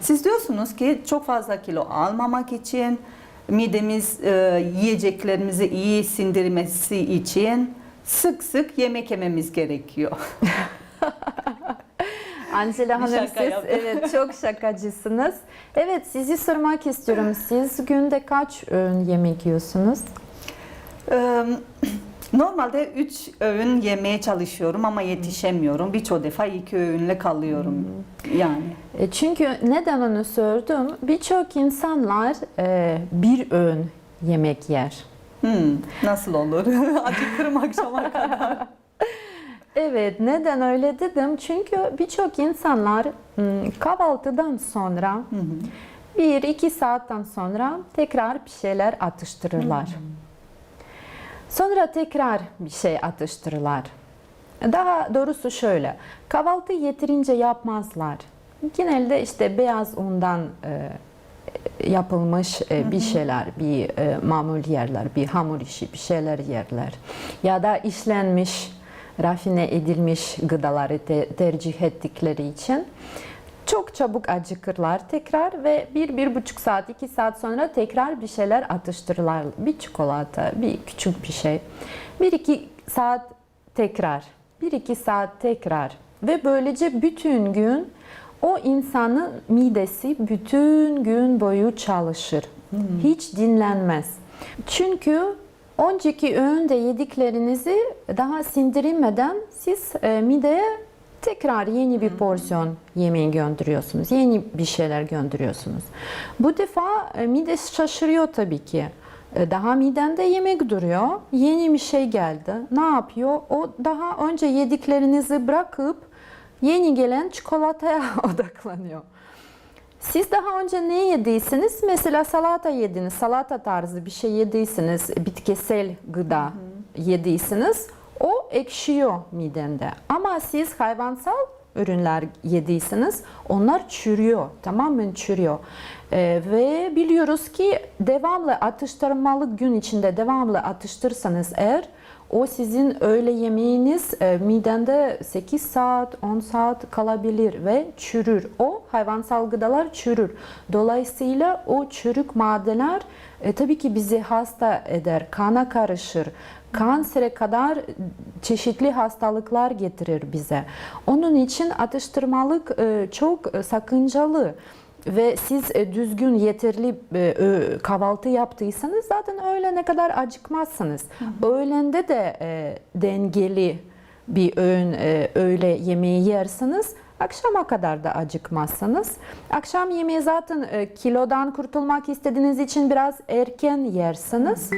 Siz diyorsunuz ki çok fazla kilo almamak için, midemiz e, yiyeceklerimizi iyi sindirmesi için sık sık yemek yememiz gerekiyor. Angela Hanım şaka siz yaptım. evet çok şakacısınız. Evet sizi sormak istiyorum. Siz günde kaç öğün yemek yiyorsunuz? Normalde 3 öğün yemeye çalışıyorum ama yetişemiyorum. Birçok defa iki öğünle kalıyorum yani. E, Çünkü neden onu sordum? Birçok insanlar e, bir öğün yemek yer. Hmm, nasıl olur? Acıkırım akşama kadar. Evet, neden öyle dedim? Çünkü birçok insanlar hmm, kahvaltıdan sonra bir iki saatten sonra tekrar bir şeyler atıştırırlar. Sonra tekrar bir şey atıştırırlar. Daha doğrusu şöyle, kahvaltı yeterince yapmazlar. Genelde işte beyaz undan e, yapılmış e, bir şeyler, bir e, mamul yerler, bir hamur işi, bir şeyler yerler. Ya da işlenmiş, rafine edilmiş gıdaları te- tercih ettikleri için çok çabuk acıkırlar tekrar ve bir, bir buçuk saat, iki saat sonra tekrar bir şeyler atıştırırlar. Bir çikolata, bir küçük bir şey. Bir iki saat tekrar, bir iki saat tekrar ve böylece bütün gün o insanın midesi bütün gün boyu çalışır. Hiç dinlenmez. Çünkü önceki öğünde yediklerinizi daha sindirilmeden siz e, mideye tekrar yeni bir porsiyon yemeği gönderiyorsunuz. Yeni bir şeyler gönderiyorsunuz. Bu defa e, mide şaşırıyor tabii ki. E, Daha midende yemek duruyor. Yeni bir şey geldi. Ne yapıyor? O daha önce yediklerinizi bırakıp yeni gelen çikolataya odaklanıyor. Siz daha önce ne yediyseniz mesela salata yediniz, salata tarzı bir şey yediyseniz, bitkisel gıda yediyseniz o ekşiyor midende. Ama siz hayvansal ürünler yediyseniz onlar çürüyor, tamamen çürüyor. Ee, ve biliyoruz ki devamlı atıştırmalı gün içinde devamlı atıştırsanız eğer o sizin öğle yemeğiniz e, midende 8 saat, 10 saat kalabilir ve çürür. O hayvansal gıdalar çürür. Dolayısıyla o çürük maddeler e, tabii ki bizi hasta eder, kana karışır. Kansere kadar çeşitli hastalıklar getirir bize. Onun için atıştırmalık e, çok e, sakıncalı ve siz e, düzgün yeterli kahvaltı yaptıysanız zaten öğlene kadar acıkmazsınız. Öğlende de dengeli bir öğün öğle yemeği yersiniz. Akşama kadar da acıkmazsınız. Akşam yemeği zaten kilodan kurtulmak istediğiniz için biraz erken yersiniz.